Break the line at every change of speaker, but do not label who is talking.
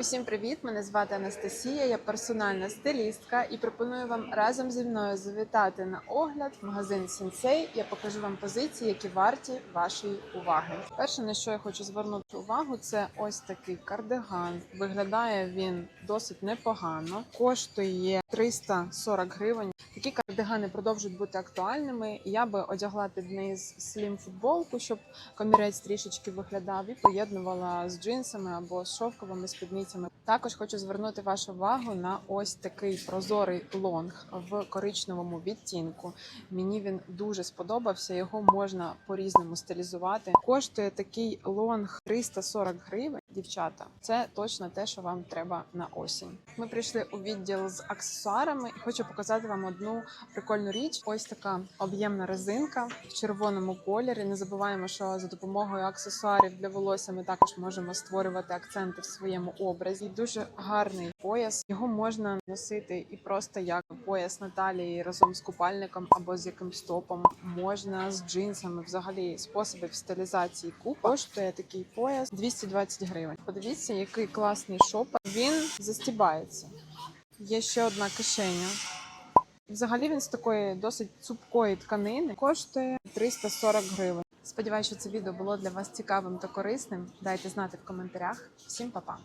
Усім привіт! Мене звати Анастасія, я персональна стилістка і пропоную вам разом зі мною завітати на огляд в магазин Сенсей. Я покажу вам позиції, які варті вашої уваги. Перше, на що я хочу звернути увагу, це ось такий кардиган. Виглядає він досить непогано, коштує 340 гривень. Такі кардигани продовжують бути актуальними. Я би одягла під низ слім футболку, щоб комірець трішечки виглядав і поєднувала з джинсами або з шовковими спідницями. Також хочу звернути вашу увагу на ось такий прозорий лонг в коричневому відтінку. Мені він дуже сподобався. Його можна по-різному стилізувати. Коштує такий лонг 340 гривень. Дівчата, це точно те, що вам треба на осінь. Ми прийшли у відділ з аксесуарами і хочу показати вам одну прикольну річ. Ось така об'ємна резинка в червоному кольорі. Не забуваємо, що за допомогою аксесуарів для волосся ми також можемо створювати акценти в своєму образі. Дуже гарний пояс. Його можна носити і просто як пояс на талії разом з купальником або з якимсь топом. Можна з джинсами. Взагалі способів стилізації купа. Коштує такий пояс 220 гривень. Подивіться, який класний шопер. Він застібається. Є ще одна кишеня. Взагалі він з такої досить цупкої тканини коштує 340 гривень. Сподіваюся, що це відео було для вас цікавим та корисним. Дайте знати в коментарях. Всім па-па!